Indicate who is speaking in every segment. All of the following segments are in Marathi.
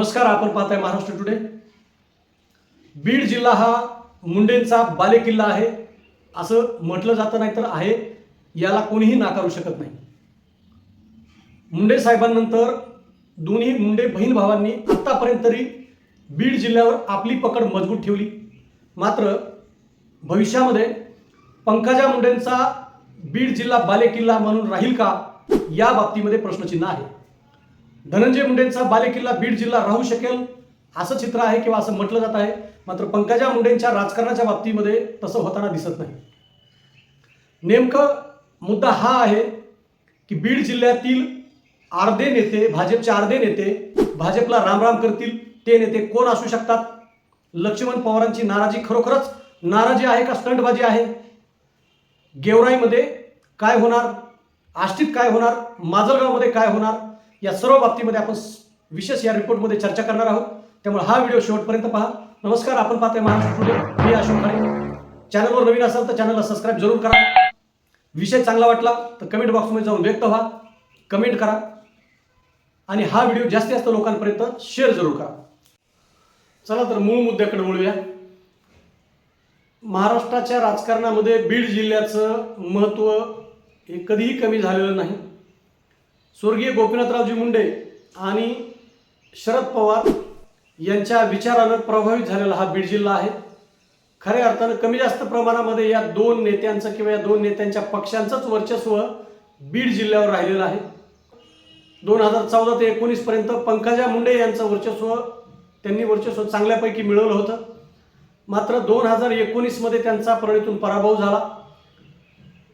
Speaker 1: नमस्कार आपण पाहताय महाराष्ट्र टुडे बीड जिल्हा हा मुंडेंचा बालेकिल्ला आहे. असं म्हटलं जातं नाही तर आहे. याला कोणीही नाकारू शकत नाही. मुंडे साहेबांनंतर दोन्ही मुंडे बहीण भावांनी आत्तापर्यंत तरी बीड जिल्ह्यावर आपली पकड मजबूत ठेवली. मात्र भविष्यामध्ये पंकजा मुंडेंचा बीड जिल्हा बालेकिल्ला म्हणून राहील का? या बाबतीमध्ये प्रश्नचिन्ह आहे. धनंजय मुंडेंचा बालेकिल्ला बीड जिल्हा राहू शकेल असं चित्र आहे किंवा असं म्हटलं जात आहे. मात्र पंकजा मुंडेंच्या राजकारणाच्या बाबतीमध्ये तसं होताना दिसत नाही. नेमकं मुद्दा हा आहे की बीड जिल्ह्यातील अर्धे नेते भाजपचे अर्धे नेते भाजपला रामराम करतील ते नेते कोण असू शकतात? लक्ष्मण पवारांची नाराजी खरोखरच नाराजी आहे का स्टंटबाजी आहे? गेवराईमध्ये काय होणार? आष्टीत काय होणार? माजलगावमध्ये काय होणार? या सर्व बाबतीमध्ये आपण विशेष या रिपोर्टमध्ये चर्चा करणार आहोत. त्यामुळे हा व्हिडिओ शेवटपर्यंत पहा. नमस्कार आपण पाहतोय महाराष्ट्र टुडे मी अशोक खाडे चॅनलवर नवीन असाल तर चॅनलला सबस्क्राईब जरूर करा. विषय चांगला वाटला तर कमेंट बॉक्समध्ये जाऊन व्यक्त व्हा. कमेंट करा. आणि हा व्हिडिओ जास्तीत जास्त लोकांपर्यंत शेअर जरूर करा. चला तर मूळ मुद्द्याकडे वळूया. महाराष्ट्राच्या राजकारणामध्ये बीड जिल्ह्याचं महत्त्व हे कधीही कमी झालेलं नाही. स्वर्गीय गोपीनाथरावजी मुंडे आणि शरद पवार यांच्या विचारानं प्रभावित झालेला हा बीड जिल्हा आहे. खऱ्या अर्थानं कमी जास्त प्रमाणामध्ये या दोन नेत्यांचं किंवा या दोन नेत्यांच्या पक्षांचंच वर्चस्व बीड जिल्ह्यावर राहिलेलं आहे. दोन हजार चौदा ते एकोणीसपर्यंत पंकजा मुंडे यांचं वर्चस्व त्यांनी वर्चस्व चांगल्यापैकी मिळवलं होतं. मात्र दोन हजार एकोणीसमध्ये त्यांचा परळीतून पराभव झाला.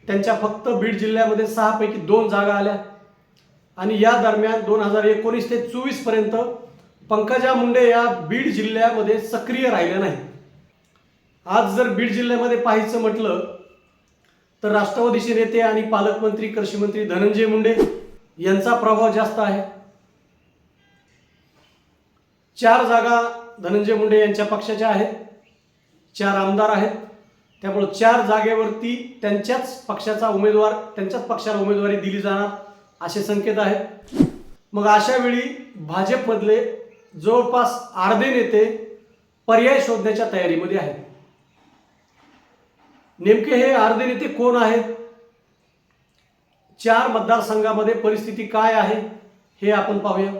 Speaker 1: त्यांच्या फक्त बीड जिल्ह्यामध्ये सहापैकी दोन जागा आल्या. आणि या दरम्यान दोन हजार एकोणीस ते चोवीसपर्यंत पंकजा मुंडे या बीड जिल्ह्यामध्ये सक्रिय राहिल्या नाही आज जर बीड जिल्ह्यामध्ये पाहायचं म्हटलं तर राष्ट्रवादीचे नेते आणि पालकमंत्री कृषीमंत्री धनंजय मुंडे यांचा प्रभाव जास्त आहे. चार जागा धनंजय मुंडे यांच्या पक्षाच्या आहेत. चार आमदार आहेत. त्यामुळं चार जागेवरती त्यांच्याच पक्षाचा उमेदवार त्यांच्याच पक्षाला उमेदवारी दिली जाणार. असे संकेत आहेत. मग अशा वेळी भाजपमधले जवळपास अर्धे नेते पर्याय शोधण्याच्या तयारीमध्ये आहेत. नेमके हे अर्धे नेते कोण आहेत? चार मतदारसंघामध्ये परिस्थिती काय आहे हे आपण पाहूया.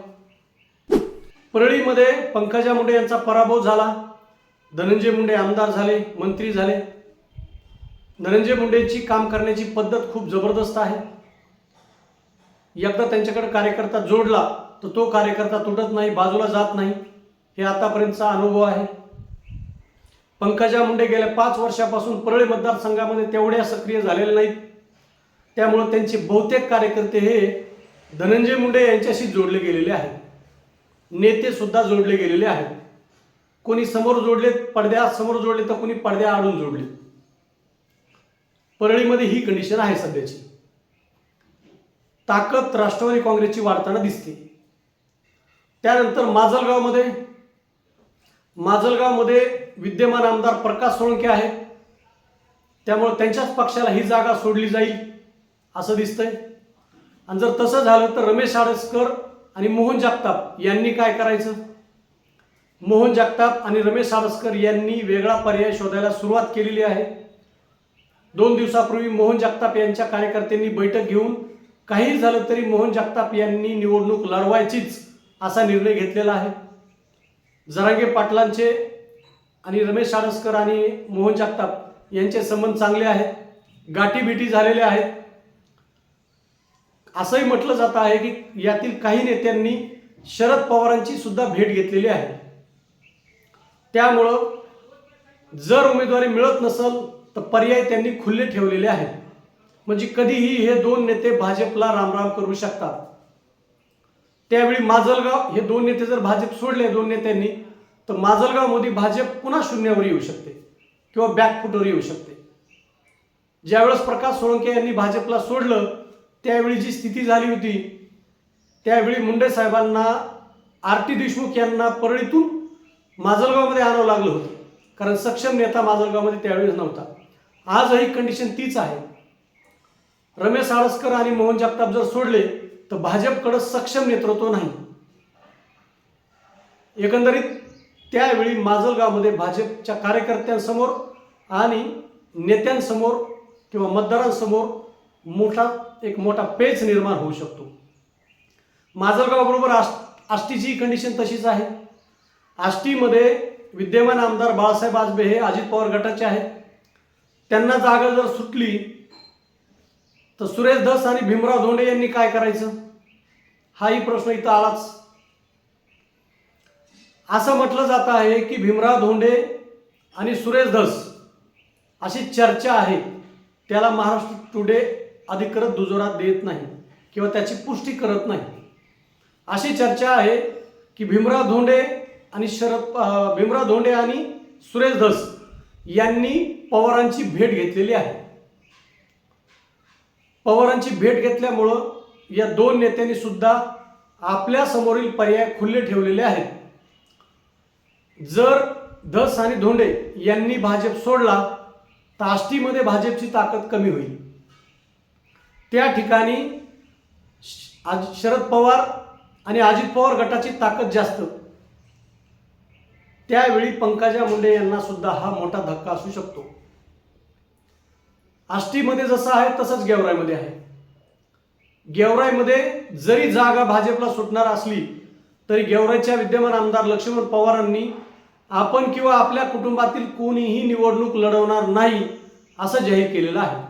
Speaker 1: परळीमध्ये पंकजा मुंडे यांचा पराभव झाला. धनंजय मुंडे आमदार झाले मंत्री झाले. धनंजय मुंडेंची काम करण्याची पद्धत खूप जबरदस्त आहे. एकदा त्यांच्याकडे कार्यकर्ता जोडला तर तो कार्यकर्ता तुटत नाही बाजूला जात नाही. हे आतापर्यंतचा अनुभव आहे. पंकजा मुंडे गेल्या पाच वर्षापासून परळी मतदारसंघामध्ये तेवढ्या सक्रिय झालेले नाहीत. त्यामुळं त्यांचे बहुतेक कार्यकर्ते हे धनंजय मुंडे यांच्याशी जोडले गेलेले आहेत. नेते सुद्धा जोडले गेलेले आहेत. कोणी समोर जोडले पडद्या समोर जोडले तर कोणी पडद्या आडून जोडले परळीमध्ये ही कंडिशन आहे सध्याची. ताकद राष्ट्रवादी काँग्रेसची वाढताना दिसते. त्यानंतर माजलगावमध्ये माजलगावमध्ये विद्यमान आमदार प्रकाश सोळंके आहेत. त्यामुळे त्यांच्याच पक्षाला ही जागा सोडली जाईल असं दिसतंय. आणि जर तसं झालं तर रमेश आडसकर आणि मोहन जगताप यांनी काय करायचं? मोहन जगताप आणि रमेश आडसकर यांनी वेगळा पर्याय शोधायला सुरुवात केलेली आहे. दोन दिवसापूर्वी मोहन जगताप यांच्या कार्यकर्त्यांनी बैठक घेऊन काही झालं तरी मोहन जगताप यांनी निवडणूक लढवायचीच असा निर्णय घेतलेला आहे. जरांगे पाटलांचे आणि रमेश आडसकर आणि मोहन जगताप यांचे संबंध चांगले आहेत गाठीबिटी झालेले आहेत. असंही म्हटलं जात आहे की यातील काही नेत्यांनी शरद पवारांची सुद्धा भेट घेतलेली आहे. त्यामुळं जर उमेदवारी मिळत नसेल तर पर्याय त्यांनी खुले ठेवलेले आहेत. म्हणजे कधीही हे दोन नेते भाजपला रामराम करू शकतात. त्यावेळी माजलगाव हे दोन नेते जर भाजप सोडले दोन नेत्यांनी तर माजलगावमध्ये भाजप पुन्हा शून्यावर येऊ शकते किंवा बॅकफुटवर येऊ शकते. ज्यावेळेस प्रकाश सोळंके यांनी भाजपला सोडलं त्यावेळी जी स्थिती झाली होती त्यावेळी मुंडे साहेबांना आर टी देशमुख यांना परळीतून माजलगावमध्ये आणावं लागलं होतं. कारण सक्षम नेता माजलगावमध्ये त्यावेळेस नव्हता. आजही कंडिशन तीच आहे. रमेश आळसकर आणि मोहन जगताप जर सोडले तर भाजपकडं सक्षम नेतृत्व नाही. एकंदरीत त्यावेळी माजलगावमध्ये भाजपच्या कार्यकर्त्यांसमोर आणि नेत्यांसमोर किंवा मतदारांसमोर मोठा एक मोठा पेच निर्माण होऊ शकतो. माजलगावबरोबर आष् आष्टीची कंडिशन तशीच आहे. आष्टीमध्ये विद्यमान आमदार बाळासाहेब आजबे हे अजित पवार गटाचे आहेत. त्यांना जागा जर सुटली तर सुरेश धस आणि भीमराव धोंडे यांनी काय करायचं? हाही प्रश्न इथं आलाच. असं म्हटलं जात आहे की भीमराव धोंडे आणि सुरेश धस अशी चर्चा आहे. त्याला महाराष्ट्र टुडे अधिकृत दुजोरा देत नाही किंवा त्याची पुष्टी करत नाही. अशी चर्चा आहे की भीमराव धोंडे आणि शरद भीमराव धोंडे आणि सुरेश धस यांनी पवारांची भेट घेतलेली आहे. पवारांची भेट घेतल्यामुळं या दोन नेत्यांनी सुद्धा आपल्यासमोरील पर्याय खुले ठेवलेले आहेत. जर धस आणि धोंडे यांनी भाजप सोडला तर आष्टीमध्ये भाजपची ताकद कमी होईल. त्या ठिकाणी श- आज शरद पवार आणि अजित पवार गटाची ताकद जास्त. त्यावेळी पंकजा मुंडे यांना सुद्धा हा मोठा धक्का असू शकतो. आष्टीमध्ये जसं आहे तसंच गेवरायमध्ये आहे. गेवरायमध्ये जरी जागा भाजपला सुटणार असली तरी गेवरायच्या विद्यमान आमदार लक्ष्मण पवारांनी आपण किंवा आपल्या कुटुंबातील कोणीही निवडणूक लढवणार नाही असं जाहीर केलेलं आहे.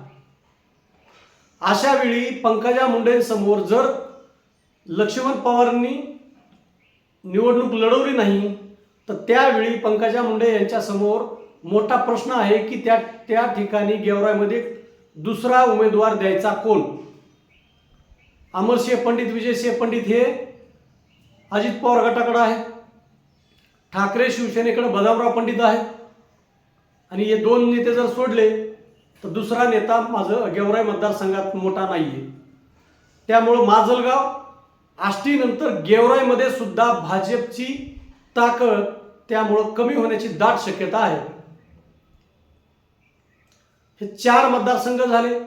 Speaker 1: अशा वेळी पंकजा मुंडेंसमोर जर लक्ष्मण पवारांनी निवडणूक लढवली नाही तर त्यावेळी पंकजा मुंडे यांच्यासमोर मोठा प्रश्न आहे की त्या त्या ठिकाणी गेवरायमध्ये दुसरा उमेदवार द्यायचा कोण? अमरसिंह पंडित विजयसिंह पंडित हे अजित पवार गटाकडे आहे. ठाकरे शिवसेनेकडे बदामराव पंडित आहे. आणि हे दोन नेते जर सोडले तर दुसरा नेता माझं गेवराई मतदारसंघात मोठा नाही आहे त्यामुळं माजलगाव आष्टीनंतर गेवराईमध्ये सुद्धा भाजपची ताकद त्यामुळं कमी होण्याची दाट शक्यता आहे. हे चार मतदारसंघ झाले.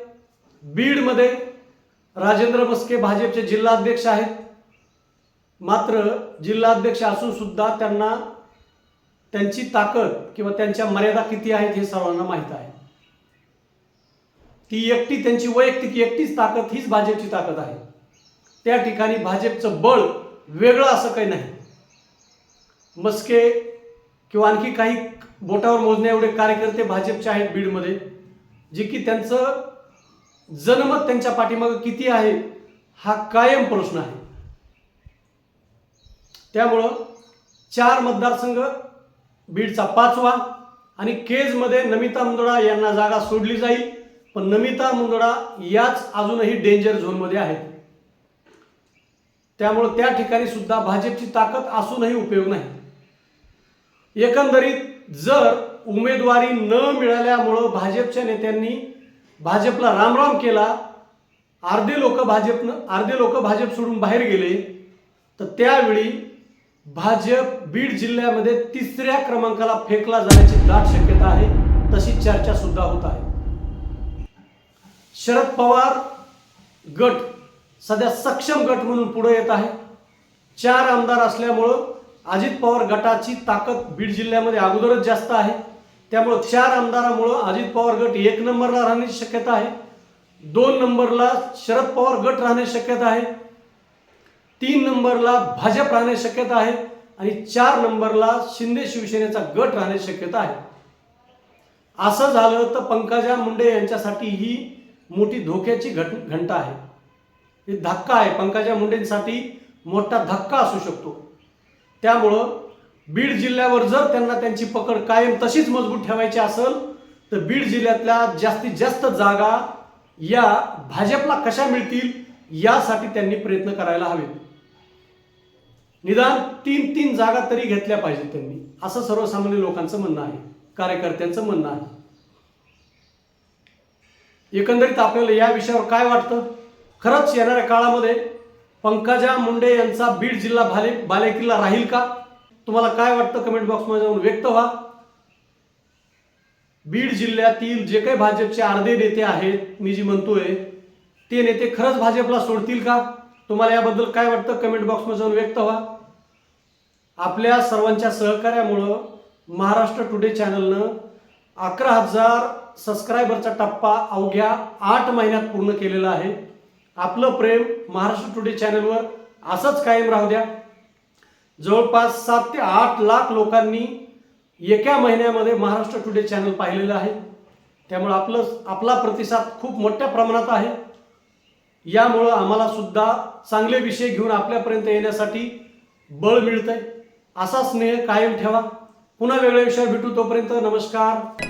Speaker 1: बीडमध्ये राजेंद्र बस्के भाजपचे जिल्हाध्यक्ष आहेत. मात्र जिल्हाध्यक्ष असून सुद्धा त्यांना त्यांची ताकद किंवा त्यांच्या मर्यादा किती आहेत हे सर्वांना माहीत आहे. ती एकटी त्यांची वैयक्तिक एकटीच ताकद हीच भाजपची ताकद आहे. त्या ठिकाणी भाजपचं बळ वेगळं असं काही नाही. मस्के किंवा आणखी काही बोटावर मोजण्या एवढे कार्यकर्ते भाजपचे आहेत बीडमध्ये. जे की त्यांचं जनमत त्यांच्या पाठीमागं किती आहे हा कायम प्रश्न आहे. त्यामुळं चार मतदारसंघ बीडचा पाचवा आणि केजमध्ये नमिता मुंदडा यांना जागा सोडली जाईल. पण नमिता मुंदडा याच अजूनही डेंजर झोनमध्ये आहेत. त्यामुळं त्या ठिकाणी सुद्धा भाजपची ताकद असूनही उपयोग नाही. एकंदरीत जर उमेदवारी न मिळाल्यामुळं भाजपच्या नेत्यांनी भाजपला रामराम केला. अर्धे लोक भाजपनं अर्धे लोक भाजप सोडून बाहेर गेले. तर त्यावेळी भाजप बीड जिल्ह्यामध्ये तिसऱ्या क्रमांकाला फेकला जाण्याची दाट शक्यता आहे तशी चर्चा सुद्धा होत आहे. शरद पवार गट सध्या सक्षम गट म्हणून पुढे येत आहे. चार आमदार असल्यामुळं अजित पवार गटाची ताकद बीड जिल्ह्यामध्ये अगोदरच जास्त आहे. त्यामुळं चार आमदारामुळं अजित पवार गट एक नंबरला राहण्याची शक्यता आहे. दोन नंबरला शरद पवार गट राहण्याची शक्यता आहे. तीन नंबरला भाजप राहण्याची शक्यता आहे. आणि चार नंबरला शिंदे शिवसेनेचा गट राहण्याची शक्यता आहे. असं झालं तर पंकजा मुंडे यांच्यासाठी ही मोठी धोक्याची घट घंटा आहे. हे धक्का आहे. पंकजा मुंडेंसाठी मोठा धक्का असू शकतो. त्यामुळं बीड जिल्ह्यावर जर त्यांना त्यांची पकड कायम तशीच मजबूत ठेवायची असेल तर बीड जिल्ह्यातल्या जास्तीत जास्त जागा या भाजपला कशा मिळतील यासाठी त्यांनी प्रयत्न करायला हवेत. निदान तीन तीन जागा तरी घेतल्या पाहिजेत त्यांनी असं सर्वसामान्य लोकांचं म्हणणं आहे कार्यकर्त्यांचं म्हणणं आहे. एकंदरीत आपल्याला या विषयावर काय वाटतं? खरंच येणाऱ्या काळामध्ये पंकजा मुंडे यांचा बीड जिल्हा भाले बालेकिल्ला राहील का? तुम्हाला काय वाटतं? कमेंट बॉक्समध्ये जाऊन व्यक्त व्हा. बीड जिल्ह्यातील जे काही भाजपचे अर्धे नेते आहेत मी जी म्हणतोय ते नेते खरंच भाजपला सोडतील का? तुम्हाला याबद्दल काय वाटतं? कमेंट बॉक्समध्ये जाऊन व्यक्त व्हा. आपल्या सर्वांच्या सहकार्यामुळं महाराष्ट्र टुडे चॅनलनं अकरा हजार सबस्क्रायबरचा टप्पा अवघ्या आठ महिन्यात पूर्ण केलेला आहे. आपलं प्रेम महाराष्ट्र टुडे चॅनलवर असंच कायम राहू द्या. जवळपास सात ते आठ लाख लोकांनी एका महिन्यामध्ये महाराष्ट्र टुडे चॅनल पाहिलेलं आहे. त्यामुळं आपलं आपला प्रतिसाद खूप मोठ्या प्रमाणात आहे. यामुळं आम्हाला सुद्धा चांगले विषय घेऊन आपल्यापर्यंत येण्यासाठी बळ मिळतंय. असा स्नेह कायम ठेवा. पुन्हा वेगळ्या विषयावर भेटू तोपर्यंत नमस्कार.